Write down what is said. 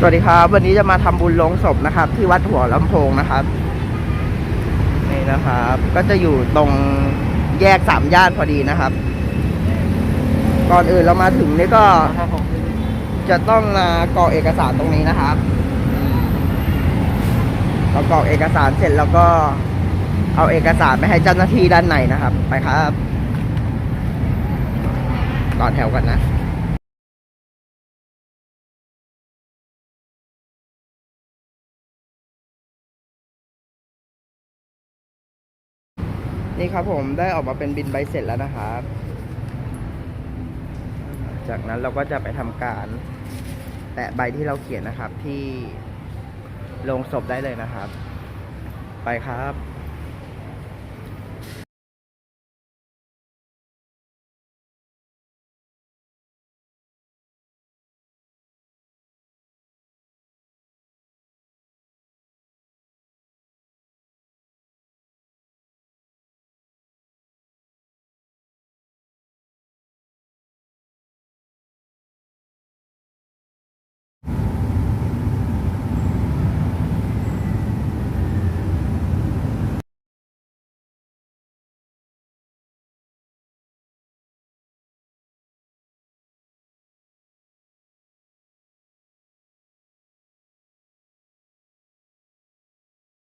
สวัสดีครับ วันนี้จะมาทำบุญลงศพนะครับ ที่วัดหัวลำโพงนะครับ นี่นะครับ ก็จะอยู่ตรงแยกสามย่านพอดีนะครับ ก่อนอื่นเรามาถึงนี่ก็ จะต้องมากรอกเอกสารตรงนี้นะครับพอกรอกเอกสารเสร็จแล้วก็เอาเอกสารไปให้เจ้าหน้าที่ด้านในนะครับ ไปครับ ต่อแถวกันนะ นี่ครับผมได้ออกมาเป็นบินใบเสร็จแล้วนะครับ จากนั้นเราก็จะไปทำการแตะใบที่เราเขียนนะครับที่โรงศพได้เลยนะครับ ไปครับ